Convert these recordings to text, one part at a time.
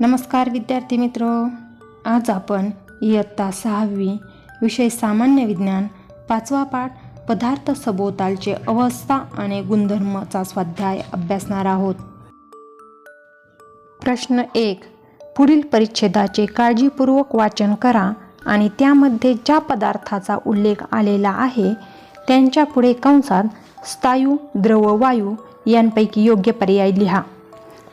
नमस्कार विद्यार्थी मित्र. आज आपण इयत्ता सहावी विषय सामान्य विज्ञान पाचवा पाठ पदार्थ सभोवतालचे अवस्था आणि गुणधर्मचा स्वाध्याय अभ्यासणार आहोत. प्रश्न एक पुढील परिच्छेदाचे काळजीपूर्वक वाचन करा आणि त्यामध्ये ज्या पदार्थाचा उल्लेख आलेला आहे त्यांच्या पुढे कंसात स्थायू द्रव वायू यांपैकी योग्य पर्याय लिहा.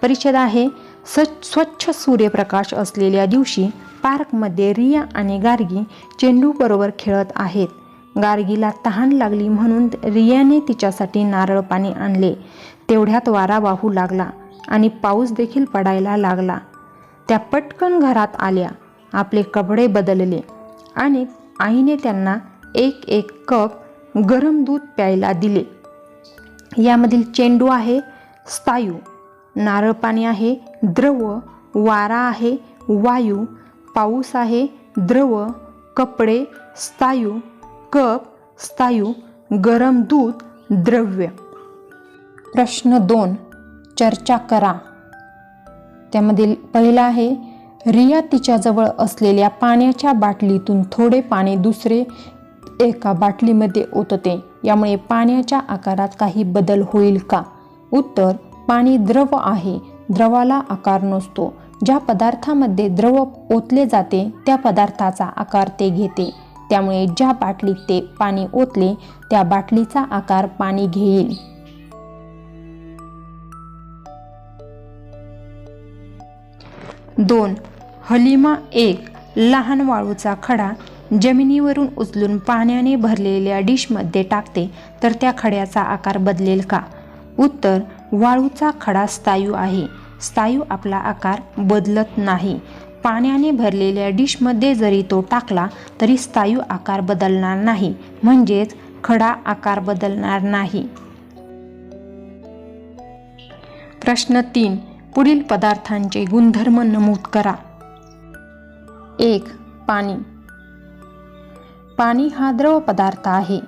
परिच्छेद आहे स स्वच्छ सूर्यप्रकाश असलेल्या दिवशी पार्कमध्ये रिया आणि गार्गी चेंडूबरोबर खेळत आहेत. गार्गीला तहान लागली म्हणून रियाने तिच्यासाठी नारळ पाणी आणले. तेवढ्यात वारा वाहू लागला आणि पाऊस देखील पडायला लागला. त्या पटकन घरात आल्या. आपले कपडे बदलले आणि आईने त्यांना एक एक कप गरम दूध प्यायला दिले. यामधील चेंडू आहे स्थायू नारळ पाणी आहे द्रव वारा आहे वायू पाऊस आहे द्रव कपडे स्थायू कप स्थायू गरम दूध द्रव्य. प्रश्न दोन चर्चा करा. त्यामधील पहिला आहे रिया तिच्याजवळ असलेल्या पाण्याच्या बाटलीतून थोडे पाणी दुसरे एका बाटलीमध्ये ओतते. यामुळे पाण्याच्या आकारात काही बदल होईल का? उत्तर पाणी द्रव आहे. द्रवाला आकार नसतो. ज्या पदार्थामध्ये द्रव ओतले जाते त्या पदार्थाचा आकार ते घेते. त्यामुळे ज्या बाटलीत ते पाणी ओतले त्या बाटलीचा आकार पाणी घेईल. दोन. हलिमा एक लहान वाळूचा खडा जमिनीवरून उचलून पाण्याने भरलेल्या डिशमध्ये टाकते तर त्या खड्याचा आकार बदलेल का? उत्तर वाळूचा खडा स्थायू आहे. स्थायू आपला आकार बदलत नाही. पाण्याने भरलेल्या डिशमध्ये जरी तो टाकला तरी स्थायू आकार बदलणार नाही. म्हणजेच खडा आकार बदलणार नाही. प्रश्न तीन. पुढील पदार्थांचे गुणधर्म नमूद करा. एक. पाणी. पाणी हा द्रव पदार्थ आहे.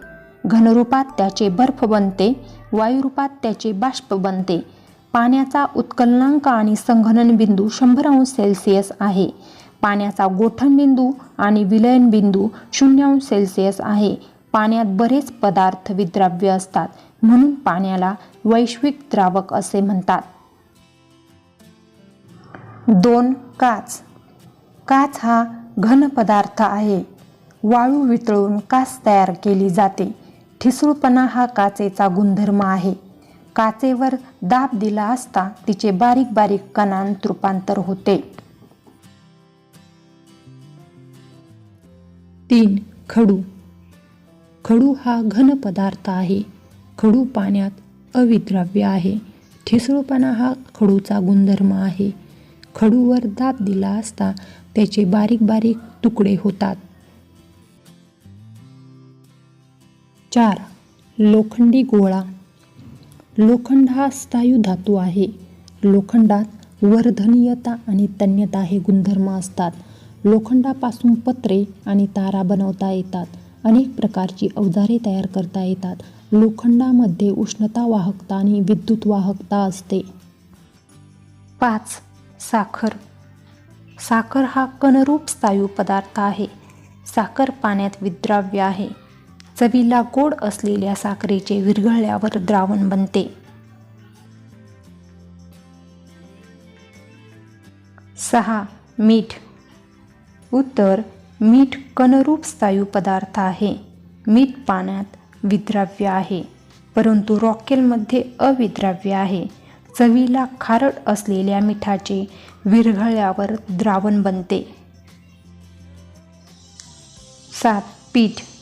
घनरूपात त्याचे बर्फ बनते. वायुरूपात त्याचे बाष्प बनते. पाण्याचा उत्कलनांक आणि संघनन बिंदू शंभर अंश सेल्सिअस आहे. पाण्याचा गोठण बिंदू आणि विलयन बिंदू शून्य अंश सेल्सिअस आहे. पाण्यात बरेच पदार्थ विद्राव्य असतात म्हणून पाण्याला वैश्विक द्रावक असे म्हणतात. दोन काच. काच हा घन पदार्थ आहे. वाळू वितळून काच तयार केली जाते. ठिसूळपणा हा काचेचा गुणधर्म आहे. काचेवर दाब दिला असता तिचे बारीक बारीक कणांत रूपांतर होते. तीन खडू. खडू हा घन पदार्थ आहे. खडू पाण्यात अविद्राव्य आहे. ठिसूळपणा हा खडूचा गुणधर्म आहे. खडूवर दाब दिला असता त्याचे बारीक बारीक तुकडे होतात. चार लोखंडी गोळा. लोखंड हा स्थायू धातू आहे. लोखंडात वर्धनीयता आणि तन्यता हे गुणधर्म असतात. लोखंडापासून पत्रे आणि तारा बनवता येतात. अनेक प्रकारची अवजारे तयार करता येतात. लोखंडामध्ये उष्णता वाहकता आणि विद्युत वाहकता असते. पाच. साखर. साखर हा कणरूप स्थायू पदार्थ आहे. साखर पाण्यात विद्राव्य आहे. चवीला गोड असलेल्या साखरेचे विरघळल्यावर द्रावण बनते. सहा. मीठ. उत्तर मीठ कणरूप स्थायू पदार्थ आहे. मीठ पाण्यात विद्राव्य आहे परंतु रॉकेलमध्ये अविद्राव्य आहे. चवीला खारट असलेल्या मिठाचे विरघळल्यावर द्रावण बनते. सात. पीठ.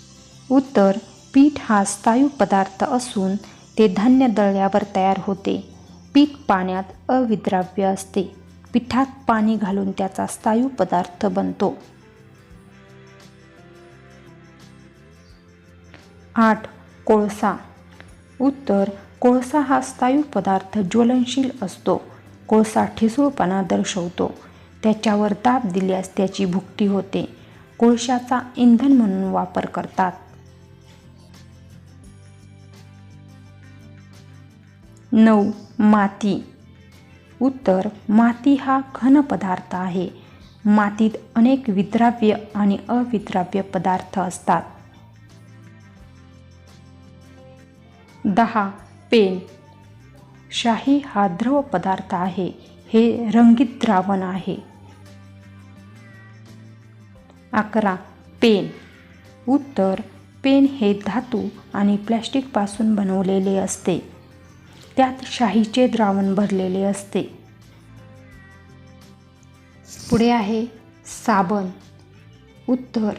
उत्तर पीठ हा स्थायू पदार्थ असून ते धान्य दळल्यावर तयार होते. पीठ पाण्यात अविद्राव्य असते. पिठात पाणी घालून त्याचा स्थायू पदार्थ बनतो. आठ कोळसा. उत्तर कोळसा हा स्थायू पदार्थ ज्वलनशील असतो. कोळसा ठिसूळपणा दर्शवतो. त्याच्यावर दाब दिल्यास त्याची भुकटी होते. कोळशाचा इंधन म्हणून वापर करतात. नऊ माती. उत्तर माती हा घन पदार्थ आहे. मातीत अनेक विद्राव्य आणि अविद्राव्य पदार्थ असतात. दहा पेन. शाही हा द्रव पदार्थ आहे. हे रंगीत द्रावण आहे. अकरा पेन. उत्तर पेन हे धातू आणि प्लॅस्टिकपासून बनवलेले असते. त्यात शाहीचे द्रावण भरलेले असते. पुढे आहे साबण. उत्तर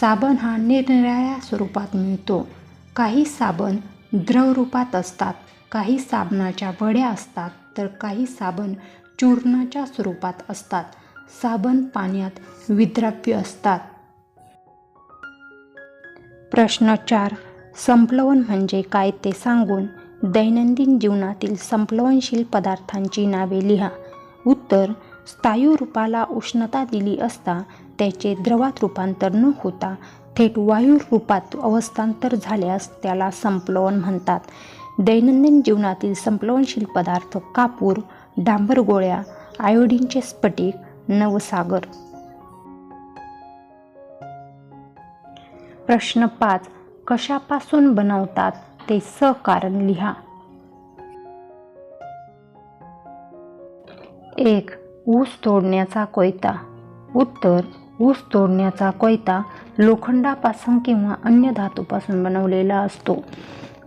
साबण हा निरनिराळ्या स्वरूपात मिळतो. काही साबण द्रव रूपात असतात काही साबणाच्या वड्या असतात तर काही साबण चूर्णाच्या स्वरूपात असतात. साबण पाण्यात विद्राव्य असतात. प्रश्न चार संप्लवन म्हणजे काय ते सांगून दैनंदिन जीवनातील संप्लवनशील पदार्थांची नावे लिहा. उत्तर स्थायू रूपाला उष्णता दिली असता त्याचे द्रवात रूपांतर न होता थेट वायू रूपात अवस्थांतर झाल्यास त्याला संप्लवन म्हणतात. दैनंदिन जीवनातील संप्लवनशील पदार्थ कापूर डांबर गोळ्या आयोडीनचे स्फटिक नवसागर. प्रश्न पाच. कशापासून बनवतात? ते सकारण लिहा. एक ऊस तोडण्याचा कोयता. उत्तर ऊस तोडण्याचा कोयता लोखंडापासून किंवा अन्य धातूपासून बनवलेला असतो.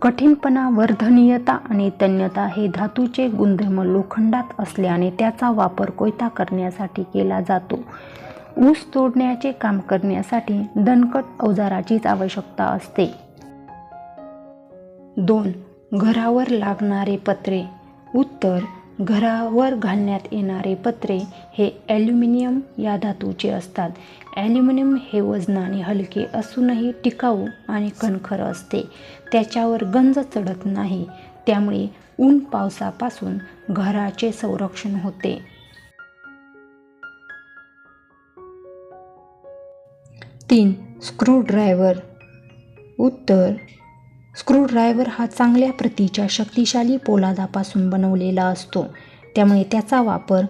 कठीणपणा वर्धनीयता आणि तन्यता हे धातूचे गुणधर्म लोखंडात असल्याने त्याचा वापर कोयता करण्यासाठी केला जातो. ऊस तोडण्याचे काम करण्यासाठी दणकट अवजाराचीच आवश्यकता असते. दोन घरावर लागणारे पत्रे. उत्तर घरावर घालण्यात येणारे पत्रे हे ॲल्युमिनियम या धातूचे असतात. ॲल्युमिनियम हे वजनाने हलके असूनही टिकाऊ आणि कणखर असते. त्याच्यावर गंज चढत नाही. त्यामुळे ऊन पावसापासून घराचे संरक्षण होते. तीन स्क्रूड्रायव्हर उत्तर स्क्रूड्रायव्हर हा चांगल्या प्रतीच्या शक्तिशाली पोलादापासून बनवलेला असतो. त्यामुळे त्याचा वापर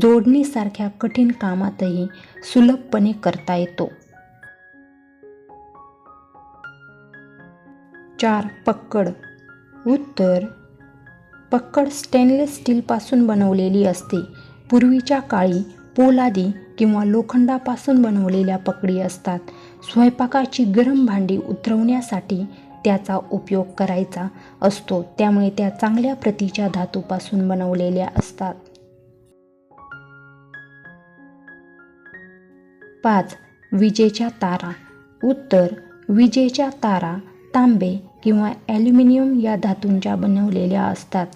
जोडणीसारख्या कठीण कामातही सुलभपणे करता येतो. चार पक्कड उत्तर. पक्कड स्टेनलेस स्टीलपासून बनवलेली असते. पूर्वीच्या काळी पोलादी किंवा लोखंडापासून बनवलेल्या पकडी असतात. स्वयंपाकाची गरम भांडी उतरवण्यासाठी त्याचा उपयोग करायचा असतो. त्यामुळे त्या चांगल्या प्रतीच्या धातूपासून बनवलेल्या असतात. पाच. विजेच्या तारा. उत्तर. विजेच्या तारा तांबे किंवा ॲल्युमिनियम या धातूंच्या बनवलेल्या असतात.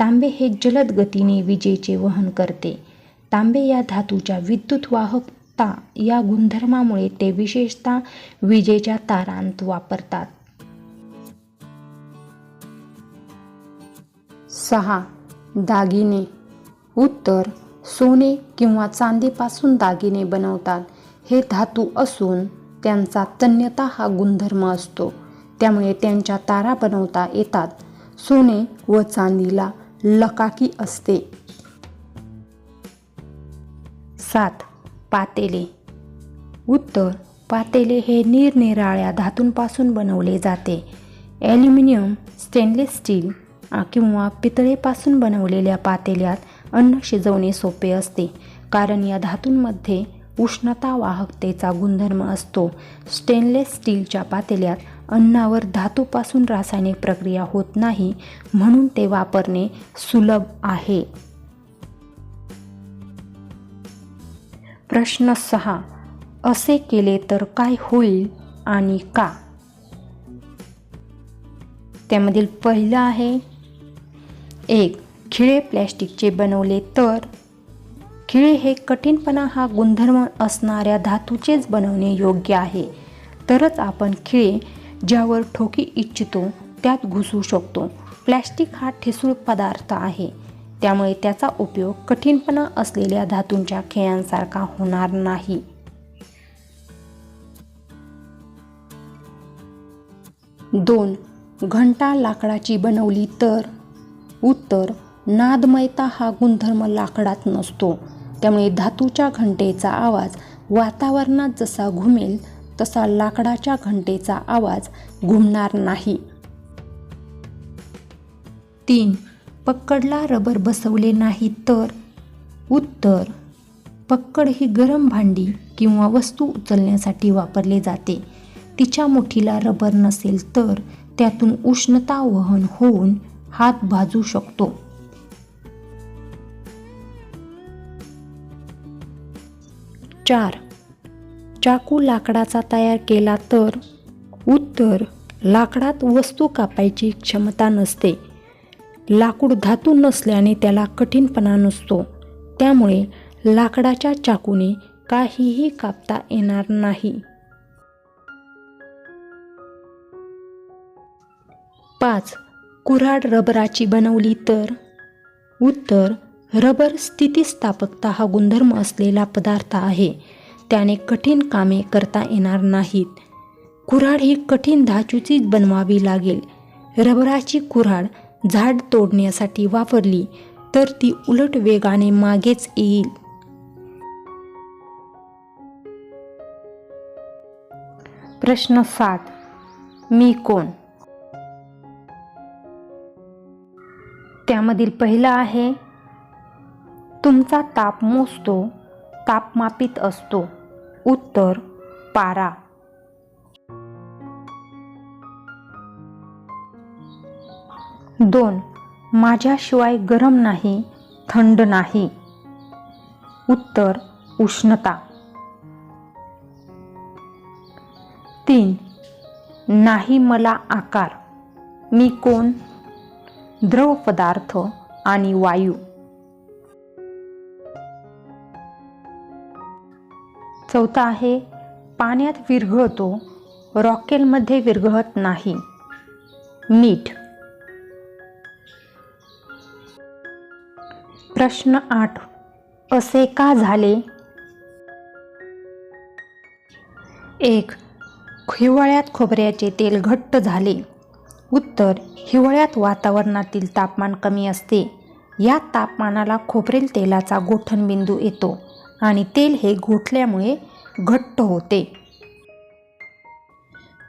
तांबे हे जलद गतीने विजेचे वहन करते. तांबे या धातूच्या विद्युत वाहकता या गुणधर्मामुळे ते विशेषतः विजेच्या तारांत वापरतात. सहा. दागिने. उत्तर सोने किंवा चांदीपासून दागिने बनवतात. हे धातू असून त्यांचा तन्यता हा गुणधर्म असतो. त्यामुळे त्यांच्या तारा बनवता येतात. सोने व चांदीला लकाकी असते. सात. पातेले. उत्तर पातेले हे निरनिराळ्या धातूंपासून बनवले जाते. ॲल्युमिनियम स्टेनलेस स्टील किंवा पितळेपासून बनवलेल्या पातेल्यात अन्न शिजवणे सोपे असते. कारण या धातूंमध्ये उष्णता वाहकतेचा गुणधर्म असतो. स्टेनलेस स्टीलच्या पातेल्यात अन्नावर धातूपासून रासायनिक प्रक्रिया होत नाही म्हणून ते वापरणे सुलभ आहे. प्रश्न सहा. असे केले तर काय होईल आणि का? त्यामधील पहिलं आहे एक खिळे प्लॅस्टिकचे बनवले तर? खिळे हे कठीणपणा हा गुणधर्म असणाऱ्या धातूचेच बनवणे योग्य आहे. तरच आपण खिळे ज्यावर ठोकी इच्छितो त्यात घुसू शकतो. प्लॅस्टिक हा ठिसूळ पदार्थ आहे. त्यामुळे त्याचा उपयोग कठीणपणा असलेल्या धातूंच्या खेळांसारखा होणार नाही. दोन घंटा लाकडाची बनवली तर? उत्तर नादमयता हा गुणधर्म लाकडात नसतो. त्यामुळे धातूच्या घंटेचा आवाज वातावरणात जसा घुमेल तसा लाकडाच्या घंटेचा आवाज घुमणार नाही. तीन पक्कडला रबर बसवले नाही तर? उत्तर पक्कड ही गरम भांडी किंवा वस्तू उचलण्यासाठी वापरले जाते. तिच्या मुठीला रबर नसेल तर त्यातून उष्णता वहन होऊन हात भाजू शकतो. चार. चाकू लाकडाचा तयार केला तर उत्तर लाकडात वस्तू कापायची क्षमता नसते. लाकूड धातू नसल्याने त्याला कठीणपणा नसतो. त्यामुळे लाकडाच्या चाकूने काहीही कापता येणार नाही. पाच. कुऱ्हाड रबराची बनवली तर? उत्तर रबर स्थितिस्थापकता हा गुणधर्म असलेला पदार्थ आहे. त्याने कठीण कामे करता येणार नाहीत. कुऱ्हाड ही कठीण धातूचीच बनवावी लागेल. रबराची कुऱ्हाड झाड तोडण्यासाठी वापरली तर ती उलट वेगाने मागेच येईल. प्रश्न सात. मी कोण? त्यामधील पहिला आहे तुमचा ताप मोजतो तापमापित असतो. उत्तर पारा. दोन माझ्याशिवाय गरम नाही थंड नाही. उत्तर उष्णता. तीन नाही मला आकार. मी कोण? द्रव पदार्थ आणि वायू. चौथा आहे पाण्यात विरघळतो रॉकेलमध्ये विरघळत नाही. मीठ प्रश्न आठ. असे का झाले? एक हिवाळ्यात खोबऱ्याचे तेल घट्ट झाले. उत्तर हिवाळ्यात वातावरणातील तापमान कमी असते. या तापमानाला खोबरेल तेलाचा गोठणबिंदू येतो आणि तेल हे गोठल्यामुळे घट्ट होते.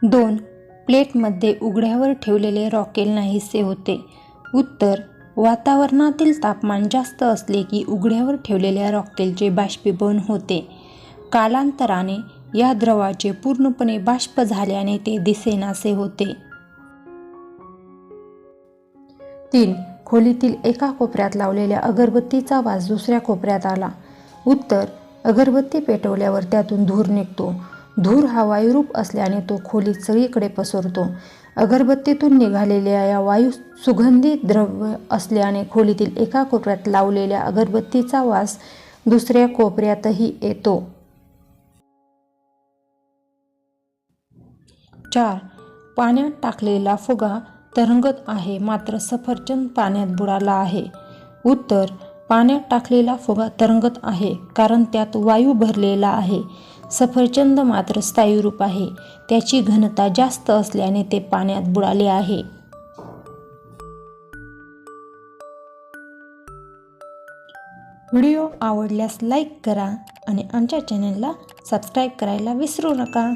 दोन प्लेटमध्ये उघड्यावर ठेवलेले रॉकेल नाहीसे होते. उत्तर वातावरणातील तापमान जास्त असले की उघड्यावर ठेवलेल्या रॉकेलचे बाष्पीभवन होते. कालांतराने या द्रवाचे पूर्णपणे बाष्प झाल्याने ते दिसेनासे होते. तीन खोलीतील एका कोपऱ्यात लावलेल्या अगरबत्तीचा वास दुसऱ्या कोपऱ्यात आला. उत्तर अगरबत्ती पेटवल्यावर त्यातून धूर निघतो. धूर हा वायुरूप असल्याने तो खोलीत सगळीकडे पसरतो. अगरबत्तीतून निघालेल्या या वायू सुगंधी द्रव्य असल्याने खोलीतील एका कोपऱ्यात लावलेल्या अगरबत्तीचा वास दुसऱ्या कोपऱ्यातही येतो. चार पाण्यात टाकलेला फुगा तरंगत आहे. मात्र सफरचंद पाण्यात बुडाला आहे. उत्तर पाण्यात टाकलेला फुगा तरंगत आहे कारण त्यात वायू भरलेला आहे. सफरचंद मात्र स्थायीरूप आहे. त्याची घनता जास्त असल्याने ते पाण्यात बुडाले आहे. व्हिडिओ आवडल्यास लाईक करा आणि आमच्या चॅनलला सबस्क्राईब करायला विसरू नका.